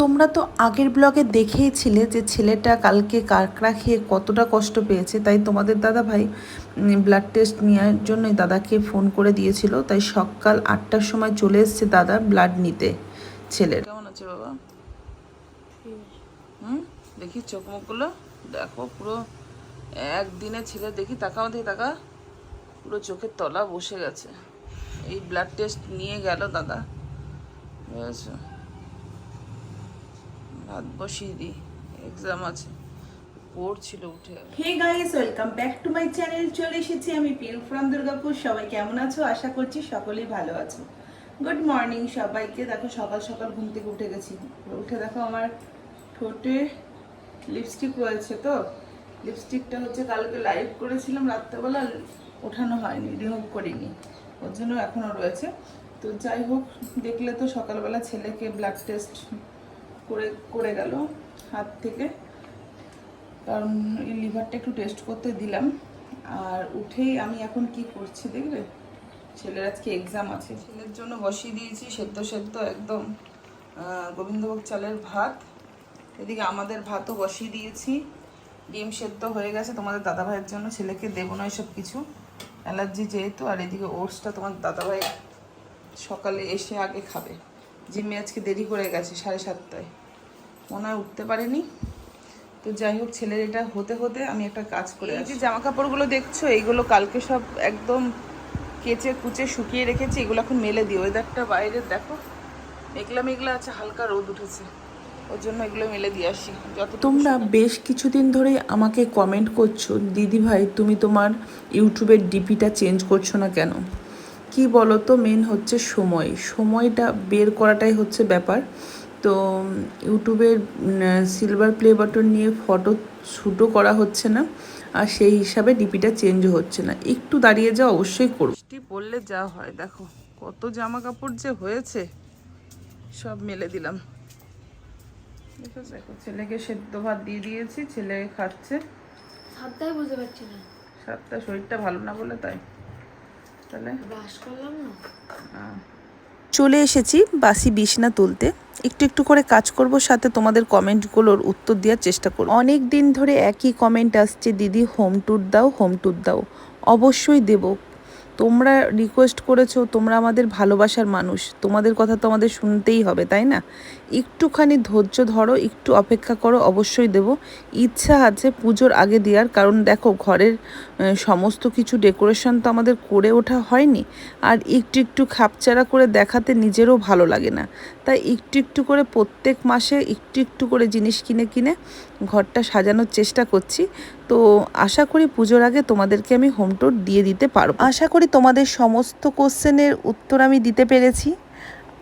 তোমরা তো আগের ব্লগে দেখেইছিলে যে ছেলেটা কালকে কাকড়া খেয়ে কতটা কষ্ট পেয়েছে তাই তোমাদের দাদা ভাই ব্লাড টেস্ট নেওয়ার জন্যই দাদাকে ফোন করে দিয়েছিল তাই সকাল আটটার সময় চলে এসছে দাদা ব্লাড নিতে ছেলের। কেমন আছে বাবা? হুম? দেখি চোখ মুখগুলো দেখো পুরো একদিনে ছেলে দেখি তাকাও দেখি তাকা। পুরো চোখের তলা বসে গেছে। এই ব্লাড টেস্ট নিয়ে গেল দাদা। বুঝেছ? ভাত বসিয়ে দিই এক্সাম আছে। পড়ছিল উঠে। Hey guys welcome back to my channel চলে এসেছি আমি পিউ ফ্রম দুর্গাপুর। সবাই কেমন আছো? আশা করছি সকলেই ভালো আছো। গুড মর্নিং সবাইকে। দেখো, সকাল সকাল ঘুম থেকে উঠে গেছি। উঠে দেখো আমার ঠোঁটে লিপস্টিক রয়েছে তো। লিপস্টিকটা হচ্ছে কালকে লাইভ করেছিলাম রাত্রেবেলা, ওঠানো হয়নি রিমুভ করিনি। ওর জন্য এখনও রয়েছে। তো যাই হোক, দেখলে তো সকালবেলা ছেলেকে ব্লাড টেস্ট করে করে গেল হাত থেকে। কারণ এই লিভারটা একটু টেস্ট করতে দিলাম। আর উঠেই আমি এখন কি করছি দেখবে? ছেলের আজকে এক্সাম আছে। ছেলের জন্য বসিয়ে দিয়েছি সেদ্ধ সেদ্ধ একদম গোবিন্দভোগ চালের ভাত। এদিকে আমাদের ভাতও বসিয়ে দিয়েছি। ডিম সেদ্ধ হয়ে গেছে। তোমাদের দাদাভাইয়ের জন্য ছেলেকে দেবো না এসব কিছু। অ্যালার্জি যেহেতু, আর এদিকে ওটসটা তোমার দাদাভাই সকালে এসে আগে খাবে। জিমে আজকে দেরি করে গেছে, সাড়ে সাতটায়। মনে হয় উঠতে পারেনি। তো যাই হোক ছেলের এটা হতে হতে আমি একটা কাজ করে এই যে জামা কাপড়গুলো দেখছ এইগুলো কালকে সব একদম কেচে কুচে শুকিয়ে রেখেছি এগুলো এখন মেলে দিই ওয়েদারটা বাইরে দেখো। মেঘলা মেঘলা আছে হালকা রোদ উঠেছে। ওর জন্য এগুলো মেলে দিয়ে আসি যত তোমরা বেশ কিছুদিন ধরেই আমাকে কমেন্ট করছ দিদি ভাই তুমি তোমার ইউটিউবের ডিপিটা চেঞ্জ করছ না কেন? কি বলো তো মেন হচ্ছে সময়। সময়টা বের করাটাই হচ্ছে ব্যাপার। তো ইউটিউবের সিলভার প্লে বাটন নিয়ে ফটো শ্যুটও করা হচ্ছে না আর সেই হিসাবে ডিপিটা চেঞ্জও হচ্ছে না। একটু দাঁড়িয়ে যাও অবশ্যই করো বৃষ্টি পড়লে যা হয় দেখো কত জামা কাপড় যে হয়েছে সব মেলে দিলাম। দেখো দেখো ছেলেকে সেদ্ধ ভাত দিয়ে দিয়েছি ছেলে খাচ্ছে। সাতটাই বুঝতে পারছি না। সাতটা শরীরটা ভালো না বলে তাই। তাহলে? ব্রাশ করলাম না। চলে এসেছি বাসি বিছনা তুলতে। একটু একটু করে কাজ করব, সাথে তোমাদের কমেন্টগুলোর উত্তর দেওয়ার চেষ্টা করব। অনেক দিন ধরে একই কমেন্ট আসছে, দিদি হোম ট্যুর দাও হোম ট্যুর দাও। অবশ্যই দেব। তোমরা রিকোয়েস্ট করেছ, তোমরা আমাদের ভালোবাসার মানুষ। তোমাদের কথা তো আমাদের শুনতেই হবে, তাই না? একটুখানি ধৈর্য ধরো, একটু অপেক্ষা করো, অবশ্যই দেব। ইচ্ছা আছে পুজোর আগে দেওয়ার, কারণ দেখো ঘরের সমস্ত কিছু ডেকোরেশন তো আমাদের করে ওঠা হয়নি। আর একটু একটু খাপচারা করে দেখাতে নিজেরও ভালো লাগে না। তাই একটু একটু করে প্রত্যেক মাসে একটু একটু করে জিনিস কিনে কিনে ঘরটা সাজানোর চেষ্টা করছি। তো আশা করি পুজোর আগে তোমাদেরকে আমি হোম টুর দিয়ে দিতে পারব। আশা করি তোমাদের সমস্ত কোশ্চেনের উত্তর আমি দিতে পেরেছি।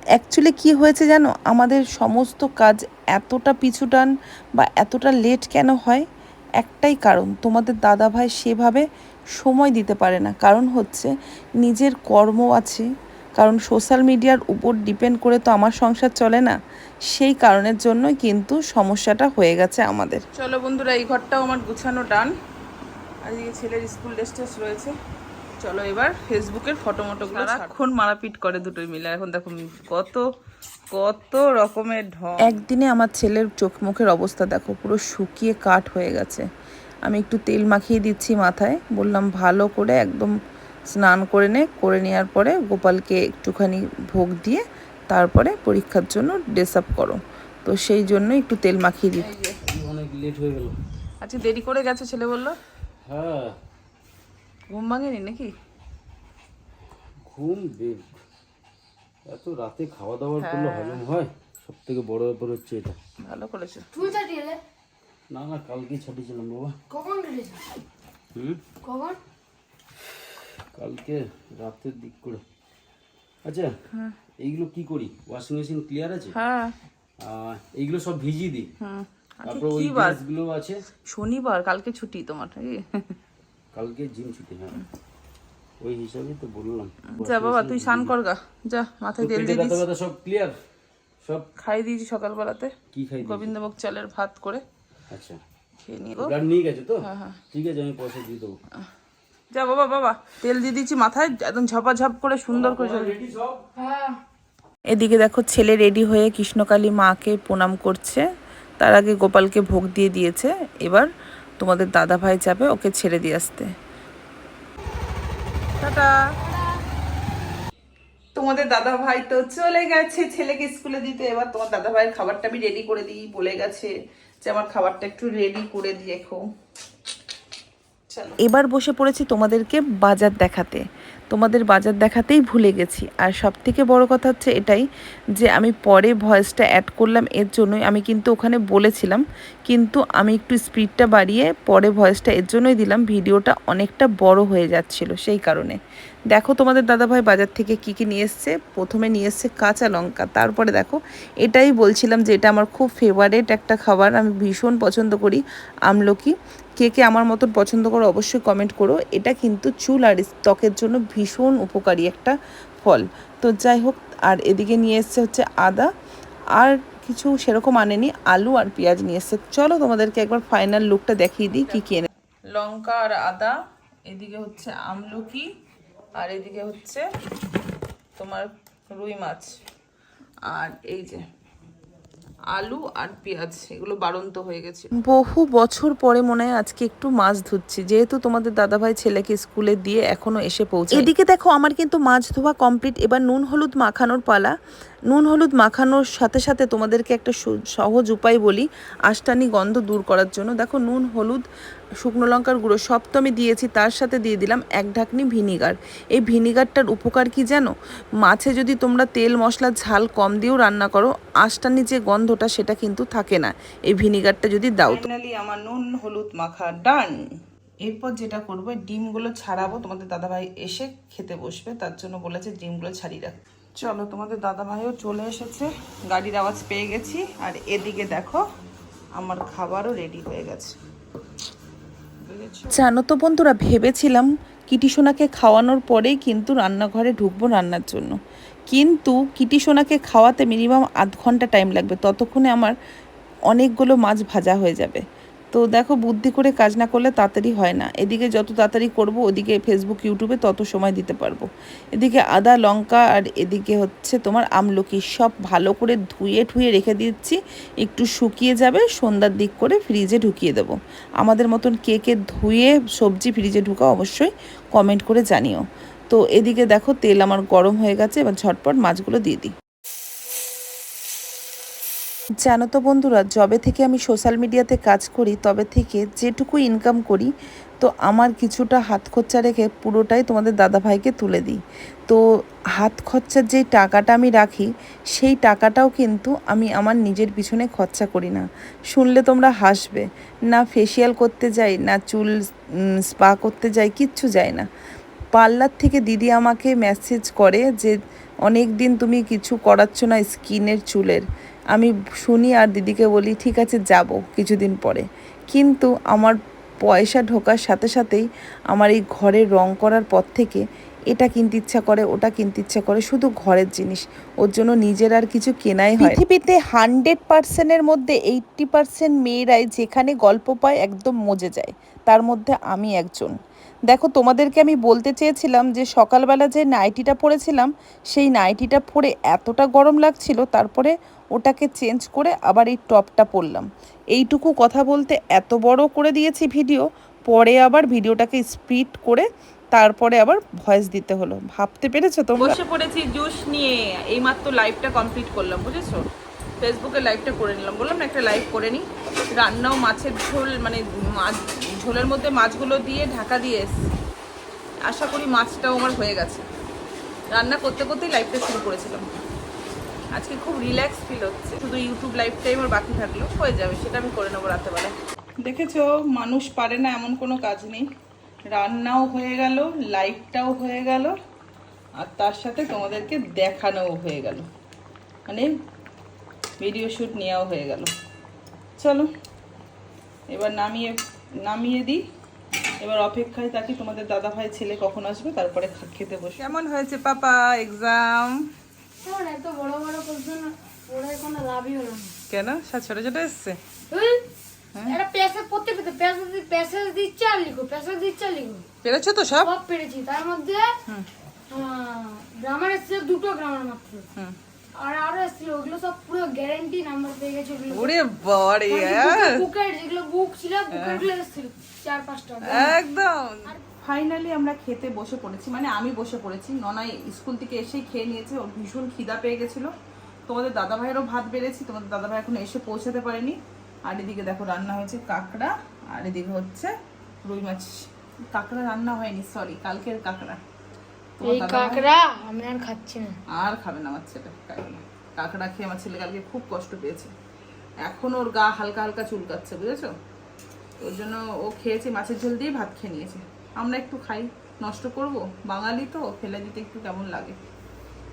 অ্যাকচুয়ালি কি হয়েছে জানো? আমাদের সমস্ত কাজ এতটা পিছুটান বা এতটা লেট কেন হয়? একটাই কারণ, তোমাদের দাদা ভাই সেভাবে সময় দিতে পারে না। কারণ হচ্ছে, নিজের কর্ম আছে। কারণ সোশ্যাল মিডিয়ার উপর ডিপেন্ড করে তো আমার সংসার চলে না। সেই কারণের জন্যই কিন্তু সমস্যাটা হয়ে গেছে আমাদের। চলো বন্ধুরা, এই ঘরটাও আমার গুছানো আর এই ছেলের স্কুল ড্রেস রয়েছে। চলো এবার ফেসবুকের ফটো মটোগুলো সারাক্ষণ মারাপিট করে দুটোই মিলে। এখন দেখো কত কত রকমের ঢং। একদিনে আমার ছেলের চোখ মুখের অবস্থা দেখো পুরো শুকিয়ে কাঠ হয়ে গেছে। আমি একটু তেল মাখিয়ে দিচ্ছি মাথায়। বললাম ভালো করে একদম স্নান করে নে। করে নেওয়ার পরে গোপালকে একটুখানি ভোগ দিয়ে তারপরে পরীক্ষার জন্য ড্রেস আপ করো। তো সেই জন্য একটু তেল মাখিয়ে দিচ্ছি। অনেক লেট হয়ে গেল। আচ্ছা দেরি করে গেছে ছেলে বলল? হ্যাঁ। ঘুম ভাঙেনি নাকি? ঘুম বে- এত রাতে খাওয়া দাওয়ার করলে হজম হয়? সব থেকে বড় ব্যাপার হচ্ছে এটা। ভালো করেছ। তুই চাটিয়ে না না কালকে ছাটিয়েছিলাম বাবা। কখন কেটেছ হুম? কখন? কালকে রাতের দিক করে। আচ্ছা এইগুলো কি করি? ওয়াশিং মেশিন ক্লিয়ার আছে? হ্যাঁ। এইগুলো সব ভিজিয়ে দিই। হুম। তারপর ওই ড্রেসগুলো আছে? শনিবার কালকে ছুটি তোমার নাকি? কালকে জিম ছুটি হ্যাঁ। ওই হিসাবে তো বললাম। যা বাবা তুই স্নান কর গা। যা মাথায় তেল দিয়ে দিস। সব ক্লিয়ার সব খাই দিয়েছি সকালবেলাতে। কি খাই দিই? গোবিন্দভোগ চালের ভাত করে। আচ্ছা। খেয়ে নিয়ে ব্লাড নিয়ে গেছে তো? হ্যাঁ, ঠিক আছে আমি পয়সা দিয়ে দেবো। যা বাবা বাবা তেল দিয়ে দিচ্ছি মাথায় একদম ঝপাঝপ করে সুন্দর করে চল। হ্যাঁ। এদিকে দেখো ছেলে রেডি হয়ে কৃষ্ণকালী মাকে প্রণাম করছে। তার আগে গোপালকে ভোগ দিয়ে দিয়েছে। এবার তোমাদের দাদা ভাই যাবে ওকে ছেড়ে দিয়ে আসতে। টাটা। তোমাদের দাদা ভাই তো চলে গেছে ছেলেকে স্কুলে দিতে। এবার তোমার দাদা ভাইয়ের খাবারটা আমি রেডি করে দিই বলে গেছে যে আমার খাবারটা একটু রেডি করে দিয়ে এবার বসে পড়েছি তোমাদেরকে বাজার দেখাতে। তোমাদের বাজার দেখাতেই ভুলে গেছি। আর সব থেকে বড়ো কথা হচ্ছে এটাই যে, আমি পরে ভয়েসটা অ্যাড করলাম, এর জন্যই আমি কিন্তু ওখানে বলেছিলাম, কিন্তু আমি একটু স্পিডটা বাড়িয়ে পরে ভয়েসটা এর জন্যই দিলাম, ভিডিওটা অনেকটা বড় হয়ে যাচ্ছিল সেই কারণে। দেখো তোমাদের দাদাভাই বাজার থেকে কি কি নিয়ে এসছে। প্রথমে নিয়ে এসছে কাঁচা লঙ্কা, তারপরে দেখো, এটাই বলছিলাম যে এটা আমার খুব ফেভারেট একটা খাবার, আমি ভীষণ পছন্দ করি আমলকি। কে কে আমার মতন পছন্দ করো অবশ্যই কমেন্ট করো। এটা কিন্তু চুল আর ত্বকের জন্য ভীষণ উপকারী একটা ফল। তো যাই হোক, আর এদিকে নিয়ে এসছে হচ্ছে আদা, আর কিছু সেরকম আনেনি, আলু আর পেঁয়াজ নিয়ে এসছে। চলো তোমাদেরকে একবার ফাইনাল লুকটা দেখিয়ে দিই, কী কী এনে লঙ্কা আর আদা, এদিকে হচ্ছে আমলকি আর এদিকে হচ্ছে তোমার রুই মাছ। আর এই যে আলু আর পেঁয়াজ এগুলো বাড়ন্ত হয়ে গেছে। বহু বছর পরে মনে হয় আজকে একটু মাছ ধুচ্ছি। যেহেতু তোমাদের দাদাভাই ছেলেকে স্কুলে দিয়ে এখনও এসে পৌঁছে এদিকে দেখো আমার কিন্তু মাছ ধোয়া কমপ্লিট। এবার নুন হলুদ মাখানোর পালা। নুন, হলুদ মাখানোর সাথে সাথে তোমাদেরকে একটা সহজ উপায় বলি, আষ্টানি গন্ধ দূর করার জন্য। দেখো, নুন, হলুদ, শুকনো লঙ্কার গুঁড়ো সব তো আমি দিয়েছি, তার সাথে দিয়ে দিলাম এক ঢাকনি ভিনিগার। এই ভিনিগারটার উপকার কি জানো? মাছে যদি তোমরা তেল, মশলা, ঝাল কম দিয়েও রান্না করো, আষ্টানি যে গন্ধটা সেটা কিন্তু থাকে না। এই ভিনিগারটা যদি দাও ফাইনালি আমার নুন, হলুদ মাখা ডান এরপর যেটা করব ডিমগুলো ছাড়াবো। তোমাদের দাদাভাই এসে খেতে বসবে, তার জন্য বলেছে ডিমগুলো ছাড়িয়ে রাখ চলো, তোমাদের দাদাভাইও চলে এসেছে। গাড়ির আওয়াজ পেয়ে গেছি। আর এদিকে দেখো, আমার খাবারও রেডি হয়ে গেছে। জানো তো বন্ধুরা, ভেবেছিলাম কিটি সোনাকে খাওয়ানোর পরেই কিন্তু রান্নাঘরে ঢুকবো রান্নার জন্য। কিন্তু কিটি সোনাকে খাওয়াতে মিনিমাম আধ ঘণ্টা টাইম লাগবে। ততক্ষণে আমার অনেকগুলো মাছ ভাজা হয়ে যাবে। তো দেখো, বুদ্ধি করে কাজ না করলে তাড়াতাড়ি হয় না। এদিকে যত তাড়াতাড়ি করব, ওদিকে ফেসবুক ইউটিউবে তত সময় দিতে পারব। এদিকে আদা, লঙ্কা আর এদিকে হচ্ছে তোমার আমলকি। সব ভালো করে ধুয়ে ঠুয়ে রেখে দিচ্ছি। একটু শুকিয়ে যাবে, সন্ধ্যার দিক করে ফ্রিজে ঢুকিয়ে দেবো। আমাদের মতন কে কে ধুয়ে সবজি ফ্রিজে ঢুকা অবশ্যই কমেন্ট করে জানিও। তো এদিকে দেখো, তেল আমার গরম হয়ে গেছে, এবার ঝটপট মাছগুলো দিয়ে দিই। জানো তো বন্ধুরা, যবে থেকে আমি সোশ্যাল মিডিয়াতে কাজ করি, তবে থেকে যেটুকু ইনকাম করি, তো আমার কিছুটা হাত খরচা রেখে পুরোটাই তোমাদের দাদাভাইকে তুলে দিই। তো হাত খরচার যেই টাকাটা আমি রাখি, সেই টাকাটাও কিন্তু আমি আমার নিজের পিছনে খরচা করি না। শুনলে তোমরা হাসবে, না ফেসিয়াল করতে যাই, না চুল স্পা করতে যাই, কিচ্ছু যায় না। পার্লার থেকে দিদি আমাকে মেসেজ করে যে অনেক দিন তুমি কিছু করাচ্ছ না স্কিনের চুলের। আমি শুনি আর দিদিকে বলি, ঠিক আছে, যাব কিছুদিন পরে। কিন্তু আমার পয়সা ঢোকার সাথে সাথেই আমার এই ঘরে রং করার পর থেকে এটা কিনতে ইচ্ছা করে, ওটা কিনতে ইচ্ছা করে, শুধু ঘরের জিনিস। ওর জন্য নিজের আর কিছু কেনাই হয় পৃথিবীতে হান্ড্রেড পার্সেন্টের মধ্যে এইট্টি পার্সেন্ট মেয়েরাই যেখানে গল্প পায় একদম মজে যায়। তার মধ্যে আমি একজন। দেখো, তোমাদেরকে আমি বলতে চেয়েছিলাম যে সকালবেলা যে নাইটিটা পরেছিলাম, সেই নাইটিটা পরে এতটা গরম লাগছিল, তারপরে ওটাকে চেঞ্জ করে আবার এই টপটা পরলাম। এইটুকু কথা বলতে এত বড় করে দিয়েছি ভিডিও, পরে আবার ভিডিওটাকে স্পিড করে তারপরে আবার ভয়েস দিতে হলো। ভাবতে পেরেছ তোমরা? বসে পড়েছি জুস নিয়ে, এইমাত্র লাইভটা কমপ্লিট করলাম, বুঝেছ? ফেসবুকে লাইভটা করে নিলাম। বললাম না, একটা লাইভ করে নিই। রান্নাও মাছের ঝোল মানে মাছ, ঝোলের মধ্যে মাছগুলো দিয়ে ঢাকা দিয়ে এসছি। আশা করি মাছটাও আমার হয়ে গেছে। রান্না করতে করতেই লাইভটা শুরু করেছিলাম। আজকে খুব রিল্যাক্স ফিল হচ্ছে। শুধু ইউটিউব লাইভটাই আমার বাকি থাকল। হয়ে যাবে, সেটা আমি করে নেব রাতেবেলা দেখেছ, মানুষ পারে না, এমন কোনো কাজ নেই। রান্নাও হয়ে গেল লাইভটাও হয়ে গেল, আর তার সাথে তোমাদেরকে দেখানোও হয়ে গেল। মানে ভিডিও শ্যুট নেওয়াও হয়ে গেল। চলো এবার নামিয়ে নামিয়ে দিই। এবার অপেক্ষায় থাকি তোমাদের দাদা ভাই ছেলে কখন আসবে তারপরে খা- খেতে বসে কেমন হয়েছে পাপা এক্সাম এত বড় বড় কোশ্চেন পড়ে কোনো লাভই হলো না। কেন? সব ছোট ছোট এসছে? প্যাসেজ পড়তে পেতে প্যাসেজ প্যাসেজ দিচ্ছে আর লিখো প্যাসেজ দিচ্ছে আর লিখো। পেরেছ তো সব? সব পেরেছি। তার মধ্যে গ্রামার এসছে দুটো গ্রামার মাত্র। হুম। আর আরও এসেছিল ওগুলো সব পুরো গ্যারান্টি নাম্বার পেয়ে গেছে ওগুলো। ওরে বাড়ি হ্যাঁ। বুকের যেগুলো বুক ছিল বুকেরগুলো এসেছিল চার পাঁচটা। একদম। ফাইনালি আমরা খেতে বসে পড়েছি মানে আমি বসে পড়েছি। ননাই স্কুল থেকে এসেই খেয়ে নিয়েছে ওর ভীষণ খিদা পেয়ে গেছিল। তোমাদের দাদা ভাইয়েরও ভাত বেড়েছি তোমাদের দাদা ভাই এখন এসে পৌঁছাতে পারেনি। আর এদিকে দেখো রান্না হয়েছে কাঁকড়া আর এদিকে হচ্ছে রুই মাছ। কাঁকড়া রান্না হয়নি সরি কালকের কাঁকড়া। এই কাকড়া আমি আর খাচ্ছি না। আর খাবে না আমার ছেলে কাঁকড়া। কাঁকড়া খেয়ে আমার ছেলে কালকে খুব কষ্ট পেয়েছে। এখন ওর গা হালকা হালকা চুলকাচ্ছে বুঝেছ? ওর জন্য ও খেয়েছে মাছের ঝোল দিয়ে ভাত খেয়ে নিয়েছে। আমরা একটু খাই নষ্ট করব? বাঙালি তো ফেলে দিতে একটু কেমন লাগে?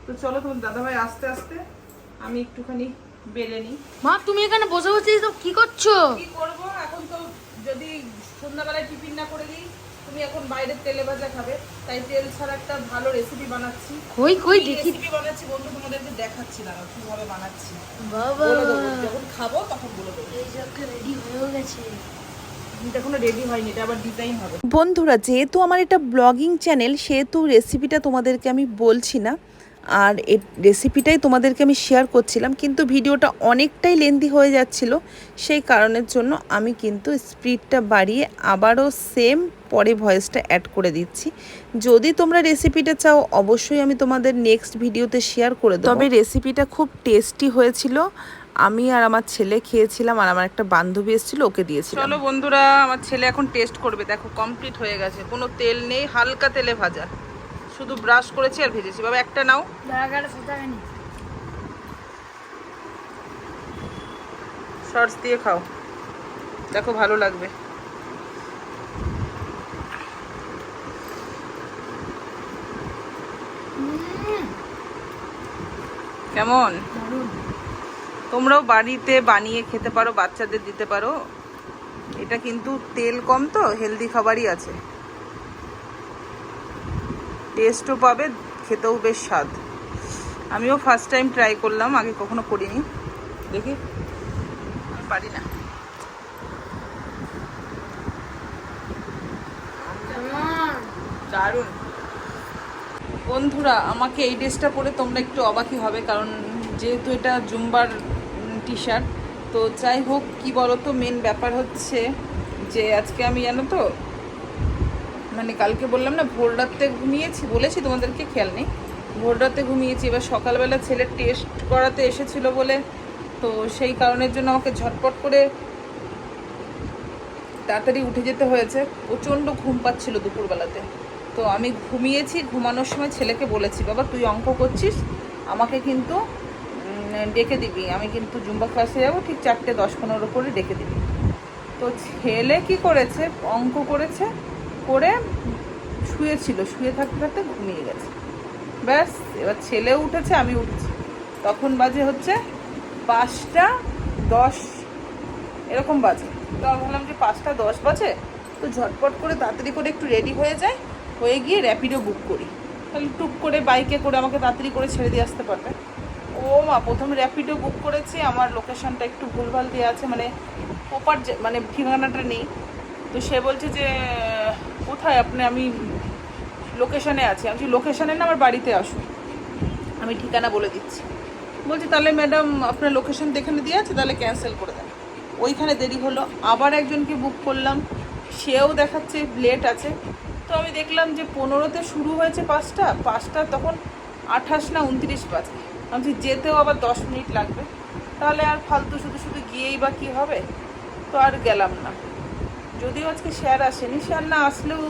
তো চলো তোমার দাদাভাই আস্তে আস্তে আমি একটুখানি বেলে নিই। মা তুমি এখানে বসে বসে কি করছ? কি করব? এখন তো যদি সন্ধ্যাবেলায় টিফিন না করে দিই তুমি এখন বাইরের তেলে ভাজা খাবে তাই তেল ছাড়া একটা ভালো রেসিপি বানাচ্ছি। কই কই দেখি। রেসিপি বানাচ্ছি বন্ধু তোমাদেরকে দেখাচ্ছি না কীভাবে বানাচ্ছি। বাবা। বলে দেবো যখন খাব তখন বলে দেবো। এই যে একটা রেডি হয়ে গেছে। এটা এখনও রেডি হয়নি এটা আবার ডিজাইন হবে। বন্ধুরা যেহেতু আমার এটা ব্লগিং চ্যানেল সেহেতু রেসিপিটা তোমাদেরকে আমি বলছি না আর এই রেসিপিটাই তোমাদেরকে আমি শেয়ার করছিলাম কিন্তু ভিডিওটা অনেকটাই লেন্দি হয়ে যাচ্ছিল। সেই কারণের জন্য আমি কিন্তু স্পিডটা বাড়িয়ে আবারও সেম পরে ভয়েসটা অ্যাড করে দিচ্ছি। যদি তোমরা রেসিপিটা চাও অবশ্যই আমি তোমাদের নেক্সট ভিডিওতে শেয়ার করে দেবো। তবে রেসিপিটা খুব টেস্টি হয়েছিল। আমি আর আমার ছেলে খেয়েছিলাম আর আমার একটা বান্ধবী এসেছিল ওকে দিয়েছিলাম। চলো বন্ধুরা আমার ছেলে এখন টেস্ট করবে। দেখো কমপ্লিট হয়ে গেছে। কোনো তেল নেই হালকা তেলে ভাজা। শুধু ব্রাশ করেছি আর ভেজেছি। বাবা একটা নাও। শর্টস দিয়ে খাও। দেখো ভালো লাগবে। কেমন? তোমরাও বাড়িতে বানিয়ে খেতে পারো বাচ্চাদের দিতে পারো। এটা কিন্তু তেল কম তো হেলদি খাবারই আছে। টেস্টও পাবে, খেতেও বেশ স্বাদ। আমিও ফার্স্ট টাইম ট্রাই করলাম, আগে কখনো করিনি। দেখি। আমি পারি না। দারুণ। বন্ধুরা, আমাকে এই ড্রেসটা পরে তোমরা একটু অবাকই হবে, কারণ যেহেতু এটা জুম্বার টি শার্ট তো যাই হোক, কি বলো তো মেন ব্যাপার হচ্ছে যে আজকে আমি জানো তো মানে কালকে বললাম না, ভোর রাতে ঘুমিয়েছি, বলেছি তোমাদেরকে, খেয়াল নেই। ভোর রাতে ঘুমিয়েছি, এবার সকালবেলা ছেলের টেস্ট করাতে এসেছিল বলে, তো সেই কারণের জন্য আমাকে ঝটপট করে তাড়াতাড়ি উঠে যেতে হয়েছে। প্রচণ্ড ঘুম পাচ্ছিল দুপুরবেলাতে। তো আমি ঘুমিয়েছি, ঘুমানোর সময় ছেলেকে বলেছি, বাবা, তুই অঙ্ক করছিস? আমাকে কিন্তু ডেকে দিবি। আমি কিন্তু জুম্বা ক্লাসে যাব, ঠিক চারটে, দশ, পনেরো করে ডেকে দিবি। তো ছেলে কি করেছে? অঙ্ক করেছে। করে শুয়েছিল, শুয়ে থাকতে থাকতে ঘুমিয়ে গেছে। ব্যাস, এবার ছেলে উঠেছে, আমি উঠেছি। তখন বাজে হচ্ছে পাঁচটা দশ। এরকম বাজে। তো আমি ভাবলাম যে পাঁচটা দশ বাজে, তো ঝটপট করে তাড়াতাড়ি করে একটু রেডি হয়ে যায় হয়ে গিয়ে র্যাপিডো বুক করি। তাহলে টুক করে বাইকে করে আমাকে তাড়াতাড়ি করে ছেড়ে দিয়ে আসতে পারবে। ও মা, প্রথমে র্যাপিডো বুক করেছি, আমার লোকেশনটা একটু ভুলভাল দেওয়া আছে মানে প্রপার মানে ঠিকানাটা নেই। তো সে বলছে যে কোথায় আপনি, আমি লোকেশানে আছি। আমি লোকেশানে না, আমার বাড়িতে আসুন। আমি ঠিকানা বলে দিচ্ছি। বলছি, তাহলে ম্যাডাম আপনার লোকেশন যেখানে দিয়ে আছে, তাহলে ক্যান্সেল করে দেন। ওইখানে দেরি হলো। আবার একজনকে বুক করলাম। সেও দেখাচ্ছে লেট আছে। তো আমি দেখলাম যে পনেরোতে শুরু হয়েছে পাঁচটা। পাঁচটা তখন আঠাশ না উনত্রিশ বাজে। আমি যেতেও আবার দশ মিনিট লাগবে। তাহলে আর ফালতু শুধু শুধু গিয়েই বা কী হবে? তো আর গেলাম না। যদিও আজকে স্যার আসেনি শেয়ার না আসলেও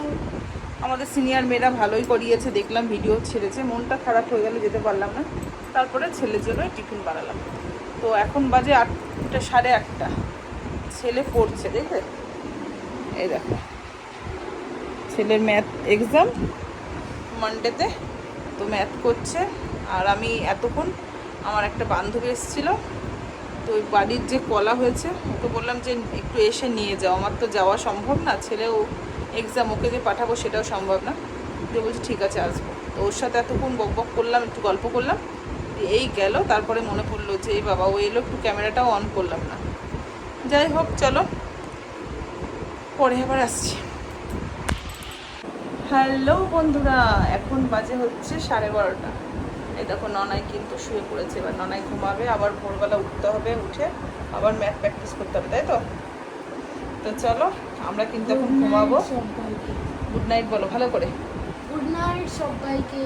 আমাদের সিনিয়র মেয়েরা ভালোই করিয়েছে, দেখলাম ভিডিও ছেড়েছে, মনটা খারাপ হয়ে গেল, যেতে পারলাম না। তারপরে ছেলের জন্য টিফিন বানালাম। তো এখন বাজে আটটা, সাড়ে আটটা। ছেলে পড়ছে দেখবে এই দেখো। ছেলের ম্যাথ এক্সাম মানডেতে তো ম্যাথ করছে। আর আমি এতক্ষণ আমার একটা বান্ধবী এসেছিল তো ওই বাড়ির যে কলা হয়েছে, ওকে বললাম যে একটু এসে নিয়ে যাও। আমার তো যাওয়া সম্ভব না, ছেলেও এক্সাম ওকে যে পাঠাবো সেটাও সম্ভব না। তো বলছি, ঠিক আছে, আসব। তো ওর সাথে এতক্ষণ বক বক করলাম, একটু গল্প করলাম। এই গেল, তারপরে মনে পড়ল যে, এই বাবা, ও এলো, একটু ক্যামেরাটাও অন করলাম না। যাই হোক, চলো। পরে আবার আসছি। হ্যালো বন্ধুরা, এখন বাজে হচ্ছে সাড়ে বারোটা। এই দেখো ননাই কিন্তু শুয়ে পড়েছে এবার ননাই ঘুমাবে আবার ভোরবেলা উঠতে হবে উঠে আবার ম্যাথ প্র্যাকটিস করতে হবে তাই তো? তো চলো আমরা কিন্তু এখন ঘুমাবো। গুড নাইট বলো ভালো করে। গুড নাইট সবাইকে।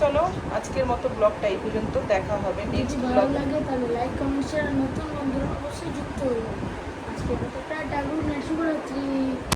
চলো আজকের মতো ব্লগটা এই পর্যন্ত দেখা হবে নেক্সট ভালো লাগে তাহলে লাইক কমেন্ট শেয়ার নতুন বন্ধুরা অবশ্যই যুক্ত হয়ে আজকে টাটা গুড নাইট শুভরাত্রি।